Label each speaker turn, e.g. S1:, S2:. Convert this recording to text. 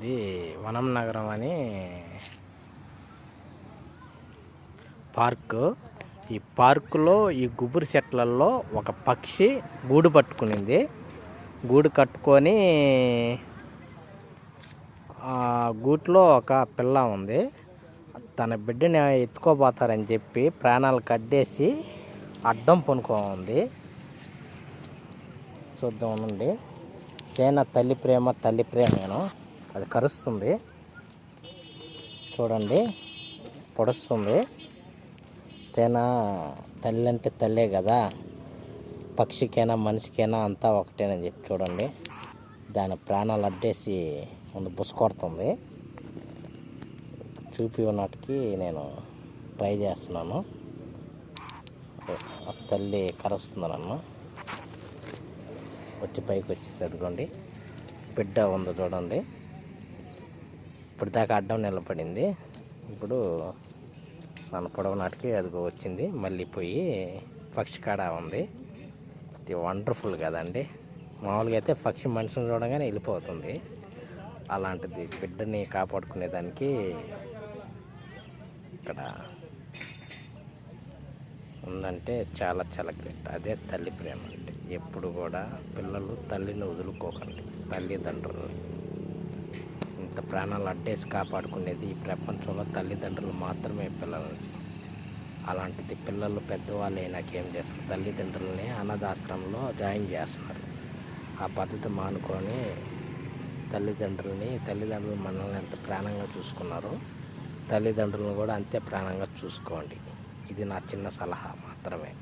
S1: ఇది వనం నగరం అని పార్కు. ఈ పార్కులో ఈ గుబురు చెట్లలో ఒక పక్షి గూడు పట్టుకునింది. గూడు కట్టుకొని ఆ గూట్లో ఒక పిల్ల ఉంది. తన బిడ్డని ఎత్తుకోపోతారని చెప్పి ప్రాణాలు కట్టేసి అడ్డం పనుకో ఉంది. చూద్దాం ఉండండి. తేన తల్లి ప్రేమ తల్లి ప్రేమేను అది కరుస్తుంది. చూడండి పొడుస్తుంది. తేన తల్లి అంటే తల్లే కదా. పక్షికైనా మనిషికైనా అంతా ఒకటేనని చెప్పి చూడండి. దాని ప్రాణాలు అడ్డేసి ముందు బుసుకొడుతుంది చూపి ఉన్నటికి నేను ట్రై చేస్తున్నాను. తల్లి కరుస్తుంది నన్ను. వచ్చి పైకి వచ్చేసి ఎదుగుండి బిడ్డ ఉంది చూడండి. ఇప్పటిదాకా అడ్డం నిలబడింది. ఇప్పుడు మన పొడవ నాటికి అదిగో వచ్చింది. మళ్ళీ పోయి పక్షి కాడ ఉంది. ఇది వండర్ఫుల్ కదండి. మామూలుగా అయితే పక్షి మనిషిని చూడగానే వెళ్ళిపోతుంది. అలాంటిది బిడ్డని కాపాడుకునేదానికి ఇక్కడ ఉందంటే చాలా చాలా గ్రేట్. అదే తల్లి ప్రేమ అంటే ఎప్పుడు కూడా పిల్లలు తల్లిని వదులుకోకండి. తల్లిదండ్రులని ఇంత ప్రాణాలు అడ్డేసి కాపాడుకునేది ఈ ప్రపంచంలో తల్లిదండ్రులు మాత్రమే పిల్లల్ని అలాంటిది పిల్లలు పెద్దవాళ్ళు అయినాకేం చేస్తారు? తల్లిదండ్రులని అనాథాశ్రమంలో జాయిన్ చేస్తున్నారు. ఆ పద్ధతి మానుకొని తల్లిదండ్రులని తల్లిదండ్రులు మనల్ని ఎంత ప్రాణంగా చూసుకున్నారో తల్లిదండ్రులను కూడా అంతే ప్రాణంగా చూసుకోండి. ఇది నా చిన్న సలహా మాత్రమే.